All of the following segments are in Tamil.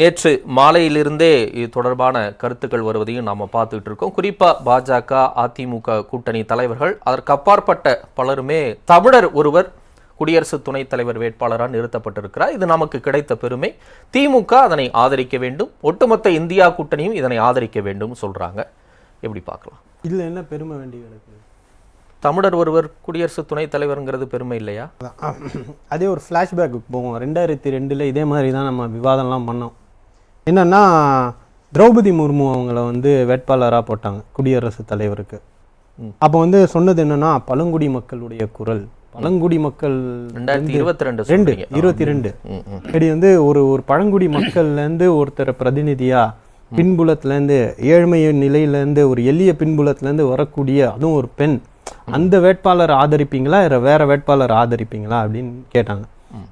நேற்று மாலையிலிருந்தே இது தொடர்பான கருத்துக்கள் வருவதையும் நாம் பார்த்துக்கிட்டு இருக்கோம். குறிப்பாக பாஜக அதிமுக கூட்டணி தலைவர்கள் அதற்கு அப்பாற்பட்ட பலருமே தமிழர் ஒருவர் குடியரசு துணைத் தலைவர் வேட்பாளராக நிறுத்தப்பட்டிருக்கிறார். இது நமக்கு கிடைத்த பெருமை. திமுக அதனை ஆதரிக்க வேண்டும். ஒட்டுமொத்த இந்தியா கூட்டணியும் இதனை ஆதரிக்க வேண்டும் சொல்றாங்க. எப்படி பார்க்கலாம்? இதில் என்ன பெருமை வேண்டி தமிழர் ஒருவர் குடியரசு துணைத் தலைவருங்கிறது பெருமை இல்லையா. அதே ஒரு ஃப்ளாஷ்பேக்கு போவோம். ரெண்டாயிரத்தி ரெண்டில் இதே மாதிரி தான் நம்ம விவாதம்லாம் பண்ணோம். என்னன்னா திரௌபதி முர்மு அவங்கள வந்து வேட்பாளராக போட்டாங்க குடியரசுத் தலைவருக்கு. அப்போ வந்து சொன்னது என்னன்னா பழங்குடி மக்களுடைய குரல். பழங்குடி மக்கள் ரெண்டாயிரத்தி இருபத்தி ரெண்டு ரெண்டு. இருபத்தி ரெண்டு. இப்படி வந்து ஒரு ஒரு பழங்குடி மக்கள்லேருந்து ஒருத்தர் பிரதிநிதியா பின்புலத்துலேருந்து ஏழ்மை நிலையிலேருந்து ஒரு எளிய பின்புலத்துலேருந்து வரக்கூடிய அதுவும் ஒரு பெண். அந்த வேட்பாளர் ஆதரிப்பீங்களா? இல்ல வேற வேட்பாளர் ஆதரிப்பீங்களா? அப்படின்னு கேட்டாங்க.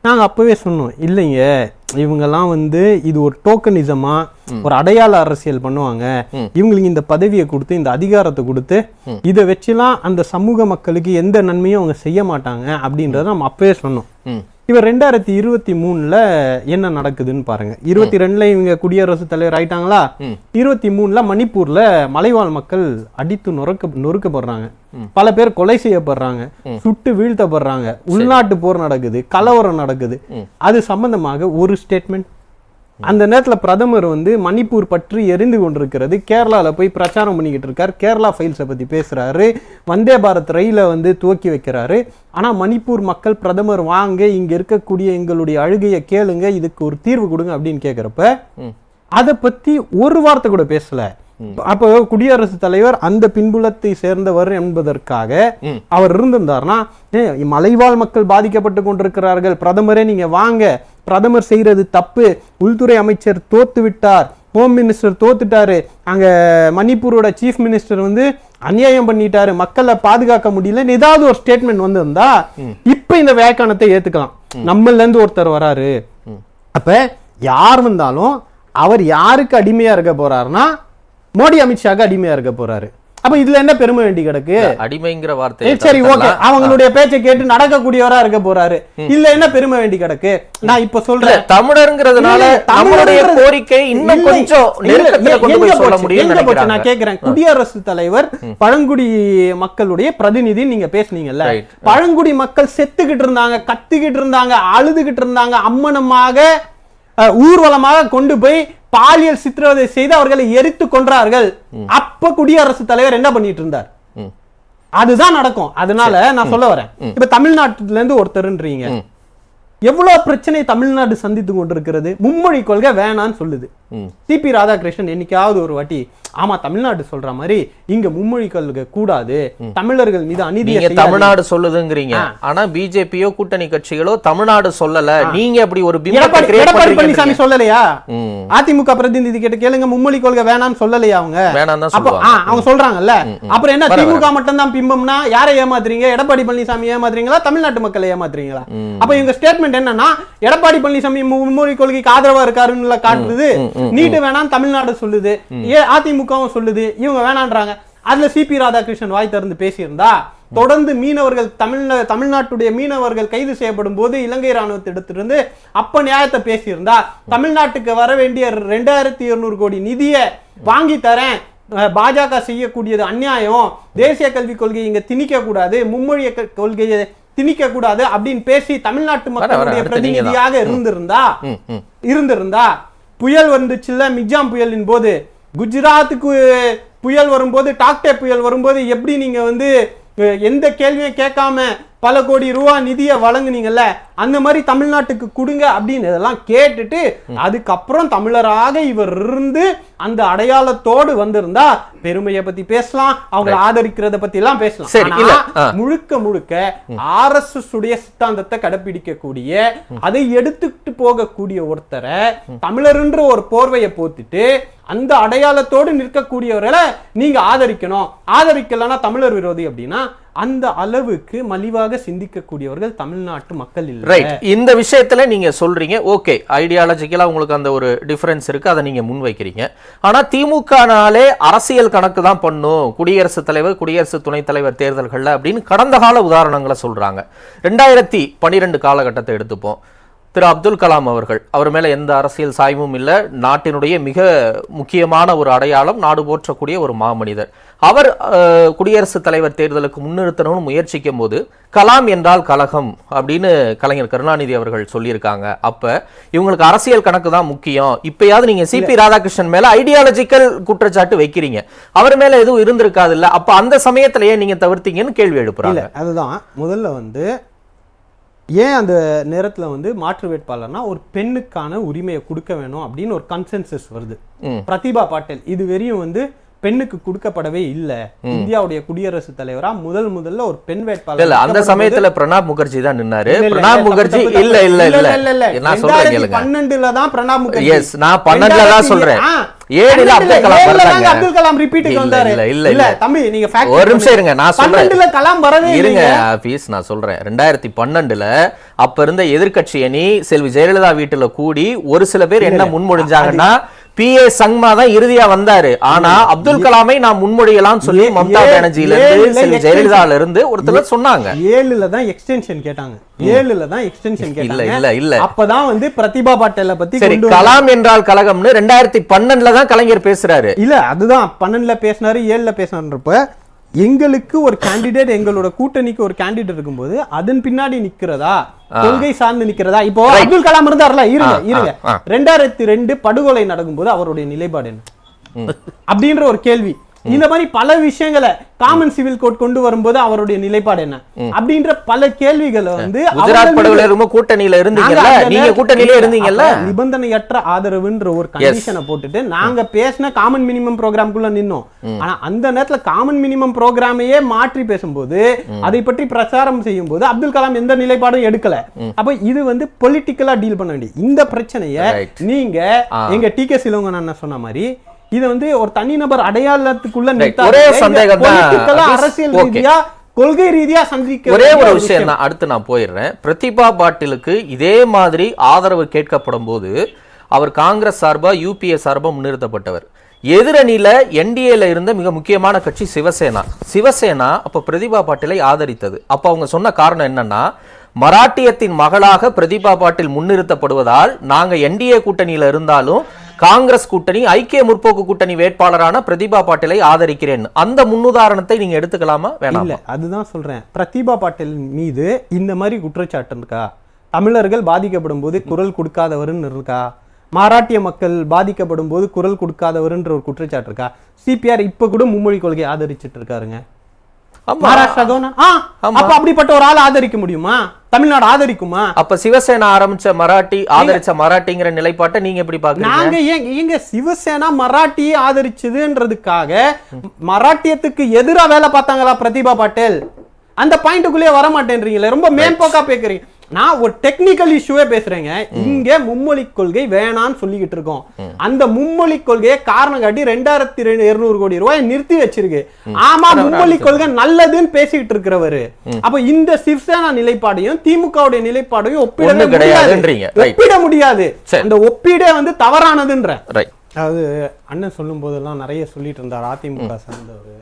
நாங்கள் அப்பவே சொன்னோம் இல்லைங்க இவங்கெல்லாம் வந்து இது ஒரு டோக்கனிசமா ஒரு அடையாள அரசியல் பண்ணுவாங்க. இவங்களுக்கு இந்த பதவியை கொடுத்து இந்த அதிகாரத்தை கொடுத்து இதை வச்சுலாம் அந்த சமூக மக்களுக்கு எந்த நன்மையும் அவங்க செய்ய மாட்டாங்க அப்படின்றத நம்ம அப்பவே சொன்னோம் இவர் ரெண்டாயிரத்தி இருபத்தி மூணுல என்ன நடக்குதுன்னு பாருங்க. இருபத்தி ரெண்டுல இவங்க குடியரசுத் தலைவர் ஆயிட்டாங்களா. இருபத்தி மூணுல மணிப்பூர்ல மலைவாழ் மக்கள் அடித்து நொறுக்க நொறுக்கப்படுறாங்க. பல பேர் கொலை செய்யப்படுறாங்க. சுட்டு வீழ்த்தப்படுறாங்க. உள்நாட்டு போர் நடக்குது கலவரம் நடக்குது. அது சம்பந்தமாக ஒரு ஸ்டேட்மெண்ட் அந்த நேரத்துல பிரதமர் வந்து மணிப்பூர் பற்றி எரிந்து கொண்டிருக்கிறது. கேரளால போய் பிரச்சாரம் பண்ணிக்கிட்டு இருக்கார். கேரளா ஃபைல்ஸை பத்தி பேசுறாரு. வந்தே பாரத் ரயிலை வந்து துவக்கி வைக்கிறாரு. ஆனா மணிப்பூர் மக்கள் பிரதமர் வாங்க இங்க இருக்கக்கூடிய எங்களுடைய அழுகையை கேளுங்க. இதுக்கு ஒரு தீர்வு கொடுங்க அப்படின்னு கேக்குறப்ப ம். அதை பத்தி ஒரு வார்த்தை கூட பேசல. அப்போ குடியரசுத் தலைவர் அந்த பின்புலத்தை சேர்ந்தவர் என்பதற்காக. அவர் இருந்திருந்தார்னா "ஏ, மலைவாழ் மக்கள் பாதிக்கப்பட்டு கொண்டிருக்கிறார்கள். பிரதமரே நீங்க வாங்க. பிரதமர் செய்யறது தப்பு உள்துறை அமைச்சர் தோத்து விட்டார் ஹோம் மினிஸ்டர் தோத்துட்டாரு அங்க மணிப்பூரோட சீஃப் மினிஸ்டர் வந்து அநியாயம் பண்ணிட்டாரு மக்களை பாதுகாக்க முடியலன்னு ஏதாவது ஒரு ஸ்டேட்மெண்ட் வந்திருந்தா இப்ப இந்த வேக்கானத்தை ஏத்துக்கலாம். நம்மள இருந்து ஒருத்தர் வராரு. அப்ப யார் வந்தாலும் அவர் யாருக்கு அடிமையா இருக்க போறாருன்னா மோடி அமித்ஷாக்கு அடிமையா இருக்க போறாரு. அப்ப இதுல என்ன பெருமை வேண்டி கிடக்கு? அடிமைங்கிற வார்த்தை சரி ஓகே. அவங்களுடைய பேச்சை கேட்டு நடக்கக்கூடியவரா இருக்க போறாரு. இல்ல என்ன பெருமை வேண்டி கிடக்கு? நான் இப்ப சொல்றேன். தமிழருங்கிறதுனால தமிழர்ன்றது- கோரிக்கை இன்னும் கொஞ்சம்? நான் கேக்குறேன். குடியரசுத் தலைவர் பழங்குடி மக்களுடைய பிரதிநிதி நீங்க பேசுனீங்கல்ல. பழங்குடி மக்கள் செத்துக்கிட்டு இருந்தாங்க கத்திக்கிட்டு இருந்தாங்க அழுதுகிட்டு இருந்தாங்க அம்மனமாக ஊர்வலமாக கொண்டு போய் பாலியல் சித்திரவதை செய்து அவர்களை எரித்து கொன்றார்கள். அப்ப குடியரசுத் தலைவர் என்ன பண்ணிட்டு இருந்தார். அதுதான் நடக்கும். அதனால நான் சொல்ல வரேன். இப்ப தமிழ்நாட்டுல இருந்து ஒருத்தருன்றீங்க. எவ்வளவு பிரச்சனை தமிழ்நாடு சந்தித்து கொண்டிருக்கிறது? மும்மொழி கொள்கை வேணான்னு சொல்லுது. சிபி ராதாகிருஷ்ணன் என்னைக்காவது ஒரு வாட்டி ஆமா தமிழ்நாடு சொல்ற மாதிரி இங்க மும்மொழி கொள்கை கூடாது தமிழர்கள் மீது செய்யாதீங்க. தமிழ்நாடு சொல்லுதுங்கிறீங்க. ஆனா பிஜேபியோ கூட்டணி கட்சிகளோ தமிழ்நாடு சொல்லல. நீங்க அப்படி ஒரு எடப்பாடி. பழனிசாமி சொல்லலையா. அதிமுக பிரதிநிதி கிட்ட கேளுங்க மும்மொழி கொள்கை வேணாம்னு சொல்லலையா அவங்க? அவங்க சொல்றாங்கல்ல. அப்புறம் என்ன திமுக மட்டும் தான் பிம்பம்னா யாரை ஏமாத்துறீங்க? எடப்பாடி பழனிசாமி ஏமாத்துறீங்களா? தமிழ்நாட்டு மக்களை ஏமாத்துறீங்களா? அப்ப இவங்க ஸ்டேட்மெண்ட் என்னன்னா எடப்பாடி பழனிசாமி மும்மொழி கொள்கைக்கு ஆதரவா இருக்காருன்னு காட்டுது நீட்டு வேணாம் தமிழ்நாடு சொல்லுது ஏ அதிமுகவும் சொல்லுது இவங்க வேணான்றாங்க அதுல சிபி ராதாகிருஷ்ணன் வாய் திறந்து பேசியிருந்தா தொடர்ந்து மீனவர்கள் தமிழ்ந தமிழ்நாட்டுடைய மீனவர்கள் கைது செய்யப்படும் போது இலங்கை ராணுவத்திடத்திலிருந்து அப்ப நியாயத்தை பேசியிருந்தா தமிழ்நாட்டுக்கு வர வேண்டிய ரெண்டாயிரத்தி இருநூறு கோடி நிதியை வாங்கி தரேன் பாஜக செய்யக்கூடியது அநியாயம் தேசிய கல்விக் கொள்கையை இங்க திணிக்க கூடாது மும்மொழிய கொள்கையை திணிக்க கூடாது அப்படின்னு பேசி தமிழ்நாட்டு மக்களுடைய. பிரதிநிதியாக இருந்திருந்தா. இருந்திருந்தா புயல் வந்துச்சுல்ல மிக்ஜாம் புயலின் போது. குஜராத்துக்கு புயல் வரும்போது டாக்டே புயல் வரும்போது எப்படி நீங்கள் வந்து எந்த கேள்வியும் கேட்காம பல கோடி ரூபா நிதியை வழங்குனீங்கல்ல அந்த மாதிரி தமிழ்நாட்டுக்கு கொடுங்க அப்படின்னு இதெல்லாம் கேட்டுட்டு அதுக்கப்புறம் தமிழராக இவர் இருந்து அந்த அடையாளத்தோடு வந்திருந்தா பெருமையை பத்தி பேசலாம் அவங்களை ஆதரிக்கிறத பத்தி எல்லாம் பேசலாம். முழுக்க முழுக்க ஆர்எஸ்எஸ் உடைய சித்தாந்தத்தை கடைபிடிக்கக்கூடிய அதை எடுத்துட்டு போகக்கூடிய ஒருத்தரை தமிழர்ன்ற ஒரு போர்வையை போத்திட்டு அந்த அடையாளத்தோடு நிற்கக்கூடியவர்களை நீங்க ஆதரிக்கணும். ஆதரிக்கலன்னா தமிழர் விரோதி அப்படின்னா அந்த அளவுக்கு மலிவாக சிந்திக்கக்கூடியவர்கள் தமிழ்நாட்டு மக்கள் இல்லை. ரைட் இந்த விஷயத்துல நீங்க சொல்றீங்க ஓகே ஐடியாலஜிக்கலாக உங்களுக்கு அந்த ஒரு டிஃப்ரென்ஸ் இருக்கு அதை நீங்கள் முன்வைக்கிறீங்க. ஆனால் திமுகனாலே அரசியல் கணக்கு தான் பண்ணும். குடியரசுத் தலைவர் குடியரசு துணைத் தலைவர் தேர்தல்களில் அப்படின்னு கடந்த கால உதாரணங்களை சொல்றாங்க. ரெண்டாயிரத்தி பன்னிரெண்டு காலகட்டத்தை எடுத்துப்போம். திரு அப்துல் கலாம் அவர்கள் அவர் மேலே எந்த அரசியல் சாய்வும் இல்லை. நாட்டினுடைய மிக முக்கியமான ஒரு அடையாளம் நாடு போற்றக்கூடிய ஒரு மாமனிதர். அவர் குடியரசுத் தலைவர் தேர்தலுக்கு முன்னிறுத்தணும்னு முயற்சிக்கும் போது கலாம் என்றால் கலகம் அப்படின்னு கலைஞர் கருணாநிதி அவர்கள் சொல்லியிருக்காங்க. அப்ப இவங்களுக்கு அரசியல் கணக்கு தான் முக்கியம். இப்பயாவது நீங்க சிபி ராதாகிருஷ்ணன் மேல ஐடியாலஜிக்கல் குற்றச்சாட்டு வைக்கிறீங்க. அவர் மேல எதுவும் இருந்திருக்காது இல்ல அப்ப அந்த சமயத்துல ஏன் நீங்க தவிர்த்தீங்கன்னு கேள்வி எழுப்புறாங்க. அதுதான். முதல்ல வந்து ஏன் அந்த நேரத்துல வந்து மாற்று வேட்பாளர்னா ஒரு பெண்ணுக்கான உரிமையை கொடுக்க வேணும் அப்படின்னு ஒரு கன்சென்சஸ் வருது. பிரதிபா பாட்டீல் இது வரையும் வந்து பெண்ணுக்கு கொடுக்கப்படவே இல்ல. இந்தியாவுடைய குடியரசுத் தலைவரா முதல் முதல்ல ஒரு பெண் வேட்பாளர் இல்ல அந்த சமயத்துல பிரணாப் முகர்ஜி தான் நின்னாரு. பிரணாப் முகர்ஜி. இல்ல இல்ல இல்ல இல்ல. நான் சொல்றேன் கேளுங்க. 2012 தான் பிரணாப் முகர்ஜி. எஸ் நான் பன்னெண்டுல தான் சொல்றேன். ஏழுல அப்துல் கலாம் வர்றாங்க. அப்துல் கலாம் ரிப்பீட்டுக்கு வந்தாரு. இல்ல, இல்ல, இல்ல. தம்பி நீங்க fact ஒரு நிமிஷம் இருங்க, நான் சொல்றேன். பன்னெண்டுல கலாம் வரவே இருங்க ஆபீஸ் நான் சொல்றேன். ரெண்டாயிரத்தி பன்னெண்டுல அப்ப இருந்த எதிர்க்கட்சி அணி செல்வி ஜெயலலிதா வீட்டுல கூடி ஒரு சில பேர் என்ன முன்மொழிஞ்சாங்கன்னா பி ஏ சங்மா தான் இறுதியா வந்தாரு ஆனா அப்துல் கலாமை நான் முன்மொழியலாம் சொல்லி மம்தா பானர்ஜில இருந்து செல்வி. ஜெயலலிதால இருந்து ஒருத்தர் சொன்னாங்க ஏழுல தான் எக்ஸ்டென்ஷன் கேட்டாங்க ஏழுல தான் எக்ஸ்டென்ஷன் கேட்டாங்க இல்ல, இல்ல. அப்பதான் வந்து பிரதிபா பாட்டேல பத்தி சரி. கலாம் என்றால் கலகம்னு ரெண்டாயிரத்தி பன்னெண்டுல தான் கலைஞர் பேசுறாரு இல்ல அதுதான் பன்னெண்டுல பேசினாரு ஏழுல பேசினாருன்றப்ப எங்களுக்கு ஒரு கேண்டிடேட் எங்களோட கூட்டணிக்கு ஒரு கேண்டிடேட் இருக்கும்போது அதன் பின்னாடி நிக்கிறதா? கொள்கை சார்ந்து நிக்கிறதா? இப்போ அப்துல் கலாம் இருந்தார்ல இருங்க இருங்க. ரெண்டாயிரத்தி ரெண்டு படுகொலை நடக்கும்போது அவருடைய நிலைப்பாடு என்ன? அப்படின்ற ஒரு கேள்வி. இந்த மாதிரி பல விஷயங்களை காமன் சிவில் கோட் கொண்டு வரும்போது அவருடைய நிலைப்பாடு என்ன? அப்படின்ற பல கேள்விகளை வந்து கூட்டணியில இருந்தீங்கல்ல? நாங்க கூட்டணியிலே இருந்தீங்கல்ல? நிபந்தனையற்ற ஆதரவுன்ற ஒரு கண்டிஷனை போட்டுட்டு நாங்க பேசின காமன் மினிமம் ப்ரோக்ராம்குள்ள நின்னோம். ஆனா அந்த நேரத்துல காமன் மினிமம் ப்ரோக்ராமையே மாற்றி பேசும்போது அதை பற்றி பிரச்சாரம் செய்யும் போது அப்துல் கலாம் எந்த நிலைப்பாடும் எடுக்கல. அப்ப இது வந்து பொலிட்டிக்கலா டீல் பண்ண வேண்டிய இந்த பிரச்சனைய. நீங்க எங்க டி கே அண்ணன் சொன்ன மாதிரி இதை வந்து ஒரு தனிநபர் அடையாளத்துக்குள்ள. ஒரே சந்தேகம் தான். அரசியல். ரீதியா கொள்கை ரீதியா சந்திக்க ஒரே ஒரு விஷயம் தான் அடுத்து நான் போயிடுறேன் பிரதிபா பாட்டிலுக்கு இதே மாதிரி ஆதரவு கேட்கப்படும் போது அவர் காங்கிரஸ் சார்பா யூபிஏ சார்பா முன்னிறுத்தப்பட்டவர் எதிரணியில என்டிஏல இருந்த மிக முக்கியமான கட்சி சிவசேனா சிவசேனா அப்ப பிரதிபா பாட்டிலை ஆதரித்தது அப்ப அவங்க சொன்ன காரணம் என்னன்னா மராட்டியத்தின் மகளாக பிரதிபா பாட்டில் முன்னிறுத்தப்படுவதால் நாங்க என்டிஏ கூட்டணியில இருந்தாலும் காங்கிரஸ் கூட்டணி ஐக்கிய முற்போக்கு கூட்டணி வேட்பாளரான பிரதிபா பாட்டிலை ஆதரிக்கிறேன். அந்த முன்னுதாரணத்தை நீங்க எடுத்துக்கலாமா? வேணாம்? இல்ல அதுதான் சொல்றேன். பிரதிபா பாட்டீல் மீது இந்த மாதிரி குற்றச்சாட்டு இருக்கா? தமிழர்கள் பாதிக்கப்படும் போது குரல் கொடுக்காதவருன்னு இருக்கா? மராட்டிய மக்கள் பாதிக்கப்படும் போது குரல் கொடுக்காதவருன்ற ஒரு குற்றச்சாட்டு இருக்கா? சிபிஆர் இப்ப கூட மும்மொழி கொள்கை ஆதரிச்சிட்டு இருக்காருங்க. மகாராஷ்டிரா ஆ அப்ப அப்படிப்பட்ட ஒரு ஆள் ஆதரிக்க முடியுமா? தமிழ்நாடு ஆதரிக்குமா? அப்ப சிவசேனா ஆரம்பிச்ச மராட்டி ஆதரிச்ச மராட்டிங்கிற நிலைப்பாட்டை நீங்க எப்படி பாக்குறீங்க நாங்க ஏன் எங்க சிவசேனா மராட்டியை ஆதரிச்சதுன்றதுக்காக மராட்டியத்துக்கு எதிரா வேலை பார்த்தாங்களா பிரதிபா பாட்டேல்? அந்த பாயிண்ட்டுக்குள்ளேயே வர மாட்டேன்றீங்களே ரொம்ப மேம்போக்கா பேக்குறீங்க. நான் ஒரு டெக்னிக்கல் இஷ்யூவே பேசுறேங்க. இங்க மும்மொழி கொள்கை வேணான்னு சொல்லிக்கிட்டு இருக்கோம். அந்த மும்மொழி கொள்கையை காரணம் காட்டி ரெண்டாயிரத்தி ரெண்டு இருநூறு கோடி ரூபாய் நிறுத்தி வச்சிருக்கு. ஆமா மும்மொழி கொள்கை நல்லதுன்னு பேசிக்கிட்டு இருக்கிறவரு. அப்ப இந்த சிவசேனா நிலைப்பாடையும் திமுகவுடைய நிலைப்பாடையும் ஒப்பிடவே ஒண்ணு முடியாது. ஒப்பிட முடியாது. அந்த ஒப்பீடே வந்து தவறானதுன்ற. அதாவது அண்ணன் சொல்லும் போதெல்லாம் நிறைய சொல்லிட்டு இருந்தார் அதிமுக சார்ந்தவர்.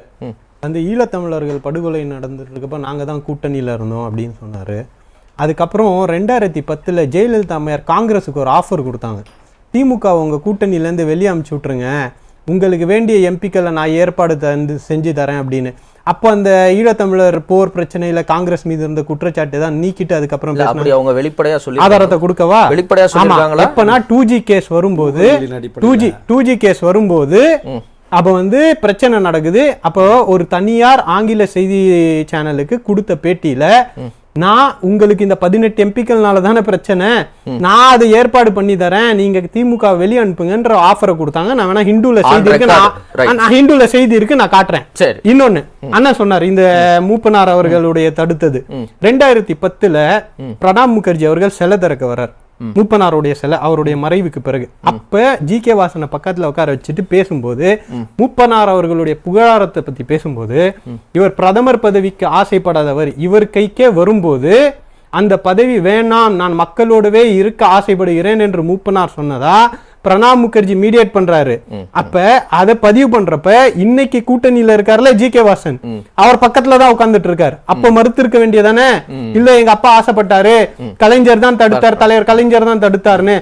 அந்த ஈழத்தமிழர்கள் படுகொலை நடந்துட்டு இருக்கப்ப நாங்க தான் கூட்டணியில இருந்தோம் அப்படின்னு சொன்னாரு. அதுக்கப்புறம் ரெண்டாயிரத்தி பத்துல ஜெயலலிதா அம்மையார் காங்கிரஸுக்கு ஒரு ஆஃபர் கொடுத்தாங்க. திமுக உங்க கூட்டணியில இருந்து வெளியே அமுச்சு விட்டுருங்க. உங்களுக்கு வேண்டிய எம்பிக்களை நான் ஏற்பாடு தந்து செஞ்சு தரேன் அப்படின்னு. அப்போ அந்த ஈழத்தமிழர் போர் பிரச்சனையில காங்கிரஸ் மீது இருந்த குற்றச்சாட்டு தான் நீக்கிட்டு அதுக்கப்புறம் அவங்க வெளிப்படையா சொல்லி ஆதாரத்தை கொடுக்கவா? வெளிப்படையா ஆமா. சொல்லிருக்காங்களா எப்பனா டூ ஜி கேஸ் வரும்போது two G two G case வரும்போது அப்ப வந்து பிரச்சனை நடக்குது. அப்போ ஒரு தனியார் ஆங்கில செய்தி சேனலுக்கு கொடுத்த பேட்டியில நான் உங்களுக்கு இந்த பதினெட்டு எம்பிக்கள்னால தானே பிரச்சனை. நான் அதை ஏற்பாடு பண்ணி தரேன். நீங்க திமுக வெளியே அனுப்புங்கன்ற ஆஃபரை கொடுத்தாங்க. நான் வேணா ஹிந்துல செய்தி இருக்கு. நான் ஹிந்துல செய்தி இருக்கு நான் காட்டுறேன். சரி. இன்னொன்னு அண்ணன் சொன்னார் இந்த மூப்பனார் அவர்களுடைய தடுத்தது. ரெண்டாயிரத்தி பத்துல பிரணாப் முகர்ஜி அவர்கள் சிலை திறக்க வர்றார். மூப்பனாருடைய சிலை அவருடைய மறைவுக்கு பிறகு. அப்ப ஜி கே வாசனை பக்கத்துல உட்கார வச்சுட்டு பேசும்போது மூப்பனார் அவர்களுடைய புகழாரத்தை பத்தி பேசும்போது இவர் பிரதமர் பதவிக்கு ஆசைப்படாதவர் இவர் கைக்கே வரும்போது அந்த பதவி வேணாம் நான் மக்களோடவே இருக்க ஆசைப்படுகிறேன் என்று மூப்பனார் சொன்னதா பிரணாப் முகர்ஜி மீடியேட் பண்றாரு. அப்ப அத பதிவு பண்றப்ப இன்னைக்கு கூட்டணியில இருக்காருல ஜி கே வாசன். அவர் பக்கத்துல தான் உட்கார்ந்துட்டு இருக்காரு. அப்ப மறுத்து இருக்க வேண்டியதானே? இல்ல எங்க அப்பா ஆசைப்பட்டாரு. கலைஞர் தான் தடுத்தார் தலைவர் கலைஞர் தான் தடுத்தாருன்னு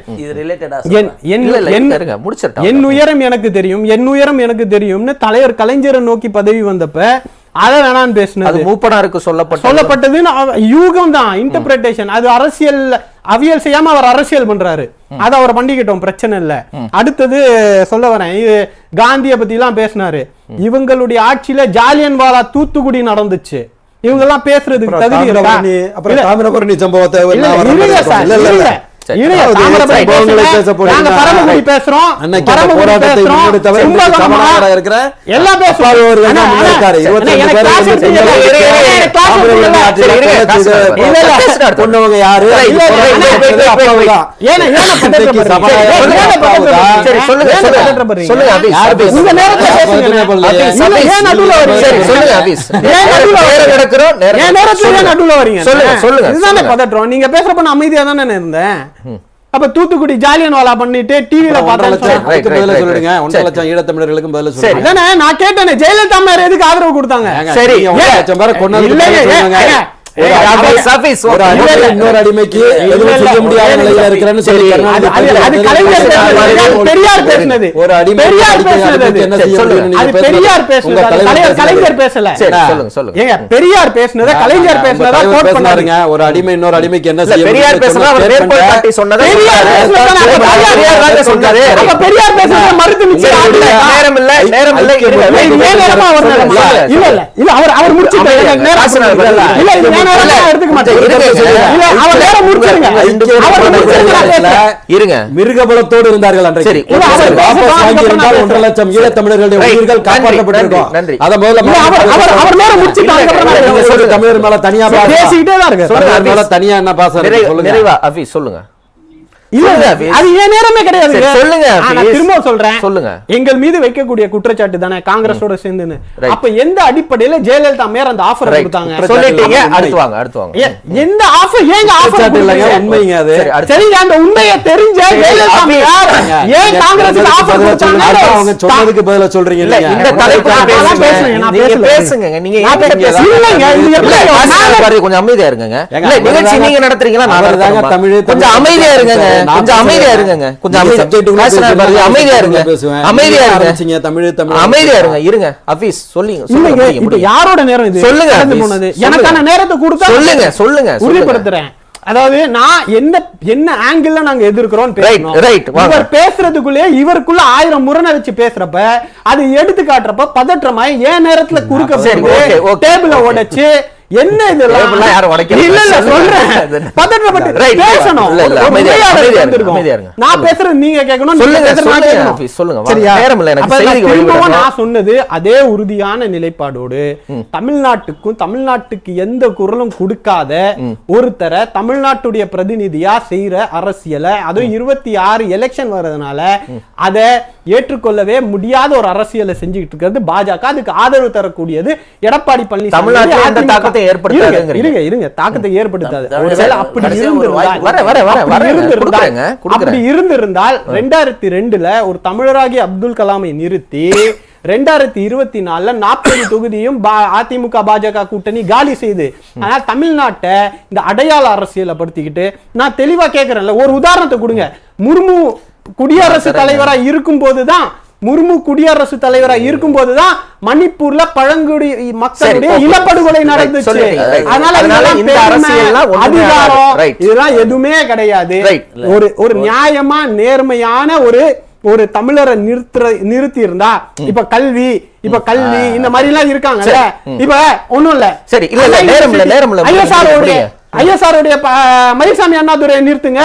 என் உயரம் எனக்கு தெரியும் என் உயரம் எனக்கு தெரியும்னு தலைவர் கலைஞரை நோக்கி பதவி வந்தப்ப அத வேணான்னு அது பேசுனது மூப்பனாருக்கு சொல்லப்பட்ட சொல்லப்பட்டதுன்னு யூகம் தான் இன்டர்பிரேஷன் அது அரசியல் அவியல் செய்யாம அவர் அரசியல் பண்றாரு. அத அவர் பண்ணிக்கிட்டோம் பிரச்சனை இல்ல. அடுத்தது சொல்ல வரேன் இது காந்திய பத்தி எல்லாம் பேசினாரு இவங்களுடைய ஆட்சியில ஜாலியன் வாலா தூத்துக்குடி நடந்துச்சு. இவங்க எல்லாம் பேசுறதுக்கு தகுதி இருக்கா? அப்புறம் சம்பவத்தை பரமக்குடி பேசுறோம். பரமக்குடி பேசுறோம், சபாநாயகராக இருக்கிற எல்லாம் பேசுவோம். அப்பாவி அவர்கள் அண்ணா, தான் அண்ணா, இருக்காரு. அண்ணா, 22 எனக்கு பேர் class வந்து எடுத்தீங்க. செஞ்சவங்க இல்ல, இல்ல, இல்ல, எனக்கு class தாமிரபரணி எடுத்தீங்க. ஆற்றில் சரி, இருங்க, கள்ளச்சி class இது- இல்ல, இல்ல. பேசுறாரு. கொண்டவங்க யாரு சொல்லுங்க. நீங்க பேசுறப்ப நான் அமைதியா தானே இருந்தேன் அப்ப தூத்துக்குடி ஜாலியன் வாலா பண்ணிட்டு டிவில right, பதிலா சொல்லிடுங்க. ஒன்றரை. லட்சம் ஈழத்தமிழர்களுக்கும் பதிலா. சொல்லுங்க நான் கேட்டேனே ஜெயலலிதா எதுக்கு ஆதரவு கொடுத்தாங்க சரி? லட்சம் பேரை கொன்னதுக்கு இன்னொரு அடிமைக்கு எதுவும். செய்ய முடியாத நிலையில. இருக்கிறேன்னு சொல்லி. பேசுனது. பெரியார் பேசுனது ஒரு அடிமை பெரியார் பேசுனது என்ன. செய்ய பேசுனது கலைஞர் பேசுனது. பேசல? சொல்லுங்க, சொல்லுங்க. ஏங்க பெரியார் பேசுனத கலைஞர் உங்க பேசுனதா தலைவர் கோட் பேசுனாருங்க, பண்ணாருங்க ஒரு அடிமை இன்னொரு அடிமைக்கு என்ன செய்ய பெரியார் பேசுனா அவர் மேற்கோள் காட்டி சொன்னதை பெரியார் தாங்க சொன்னாரு. அப்ப பெரியார் பேசுனத மறுத்து நிச்சயம்? நேரம் இல்ல, நேரம் இல்ல, நேரமா அவர். இல்ல இல்ல அவர் அவர் முடிச்சிட்டாரு நேரம் இல்ல இல்ல இருங்க, மிருகபலத்தோடு இருந்தார்கள் சரி, ஒன்றரை லட்சம். உயிர்கள் காப்பாற்றப்பட்டிருக்கும். அதை முதல்ல தமிழர் மேல தனியா. பேசிக்கிட்டே தான் இருக்கு. தனியா என்ன பாசம்? நிறைவு- சொல்லுங்க. இல்ல. அது ஏன் நேரமே கிடையாது சொல்லுங்க, நான். திரும்ப சொல்றேன் சொல்லுங்க. எங்கள் மீது வைக்கக்கூடிய குற்றச்சாட்டு தானே காங்கிரஸோட சேர்ந்துன்னு. அப்ப எந்த அடிப்படையில ஜெயலலிதா மேயர் அந்த ஆஃபர். கொடுத்தாங்க சொல்லிட்டீங்க. அடுத்து வாங்க அடுத்து வாங்க எந்த ஆஃபர் ஏங்க ஆஃபர் இல்லைங்க, கொடுத்தீங்க உண்மைங்க அது சரி, அந்த உண்மையை தெரிஞ்ச ஜெயலலிதா மேயர் ஏன் காங்கிரஸுக்கு சொன்னதுக்கு ஆஃபர். அதான் அவங்க கொடுத்தாங்க சொன்னதுக்கு பதிலா சொல்றீங்க இல்ல? இந்த தலைப்பு நான் பேசுங்க நான் நீங்க பேசல. பேசுங்க நீங்க? இல்லைங்க, இது எப்படி- கொஞ்சம் அமைதியா ஏங்க, இல்ல நிகழ்ச்சி நீங்க நடத்துறீங்களா நான்? தமிழ் கொஞ்சம் அமைதியா இருங்கங்க நான் கொஞ்சம் அமைதியா பேசுறேன். இருங்கங்க கொஞ்சம் நீங்க அமைதியா subject உள்ள பேசுனா பேசுங்க, பாருங்க, நான் அமைதியா subject இருங்க உள்ள பேசுவேன். அமைதியா நீங்க இருங்க ஆரம்பிச்சீங்க, தமிழ், தமிழ் அமைதியா இருங்க இருங்க அபீஸ் சொல்லுங்க சொல்லுங்க, இல்லைங்க முடிங்க, இப்ப முடிங்க. யாரோட நேரம் இது சொல்லுங்க, கடந்து அபீஸ். போனது சொல்லுங்க. எனக்கான நேரத்தை கொடுத்தா சொல்லுங்க, சொல்லுங்க, சொல்லுங்க. உறுதிப்படுத்துறேன் அதாவது நான் என்ன என்ன ஆங்கிள் நாங்க எதிர்க்கிறோம். இவர் பேசுறதுக்குள்ளே இவருக்குள்ள ஆயிரம் முரணை வச்சு பேசுறப்ப அது எடுத்து காட்டுறப்ப பதற்றமாய் ஏன் நேரத்துல குறுக்க சரி, okay, okay. டேபிள உடைச்சு என்ன இதெல்லாம்? யாரும் உடைக்கல. இல்ல இல்ல சொல்றேன். பேசணும். நான் பேசுறது நீங்க கேட்கணும் சொல்லுங்க, சொல்லுங்க. சரியா? நேரம் இல்ல, எனக்கு நான் சொன்னது அதே உறுதியான நிலைப்பாடோடு தமிழ்நாட்டுக்கும் தமிழ்நாட்டுக்கு எந்த குரலும் கொடுக்காத ஒருத்தரை தமிழ்நாட்டுடைய பிரதிநிதியா செய்யற அரசியலை அதுவும் இருபத்தி ஆறு எலெக்ஷன் வர்றதுனால அதை ஏற்றுக்கொள்ளவே முடியாத ஒரு அரசியலை செஞ்சுக்கிட்டு இருக்கிறது பாஜக. அதுக்கு ஆதரவு தரக்கூடியது எடப்பாடி பழனிசாமி. தமிழ்நாட்டுல. தாக்கத்தை ஏற்படுத்தாதுங்கிறீங்க. இருங்க இருங்க தாக்கத்தை ஏற்படுத்தாது. ஒருவேளை அப்படி இருந்திருந்தால் வர, வர, வர, கொடுக்குறேங்க, கொடுக்குறேன். அப்படி இருந்திருந்தால் ரெண்டாயிரத்தி ரெண்டுல ஒரு தமிழராகி அப்துல் கலாமை நிறுத்தி ரெண்டாயிரத்தி இருபத்தி நாலுல நாற்பது தொகுதியும் அதிமுக பாஜக கூட்டணி காலி செய்து ஆனா தமிழ்நாட்டை இந்த அடையாள அரசியலை படுத்திக்கிட்டு நான் தெளிவா கேக்குறேன்ல ஒரு உதாரணத்தை கொடுங்க. முர்மு குடியரசுத் தலைவரா இருக்கும் போதுதான் முர்மு குடியரசுத் தலைவரா இருக்கும் போதுதான் மணிப்பூர்ல பழங்குடி மக்களுடைய. இனப்படுகொலை நடந்துச்சு. அதனால அதிகாரம். இதெல்லாம் எதுவுமே கிடையாது. ஒரு ஒரு நியாயமா நேர்மையான ஒரு ஒரு தமிழரை நிறுத்துற நிறுத்தி இருந்தா இப்ப கல்வி இப்ப கல்வி இந்த மாதிரி எல்லாம் இருக்காங்கல்ல. இப்ப ஒண்ணும் இல்ல. சரி, இல்ல, இல்ல, நேரம் இல்ல, நேரம் இல்ல. ஐஎஸ்ஆர் முடிங்க, உடைய முடிங்க. ஐஎஸ்ஆர் உடைய ப- மயில்சாமி அண்ணாதுரை நிறுத்துங்க.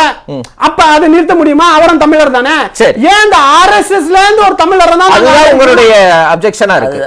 அப்ப அதை நிறுத்த முடியுமா? அவரும் தமிழர் தானே? சரி. ஏன் இந்த ஆர்எஸ்எஸ்ல இருந்து ஒரு தமிழர் தான் உங்களுடைய அப்செக்ஷனா இருக்கு.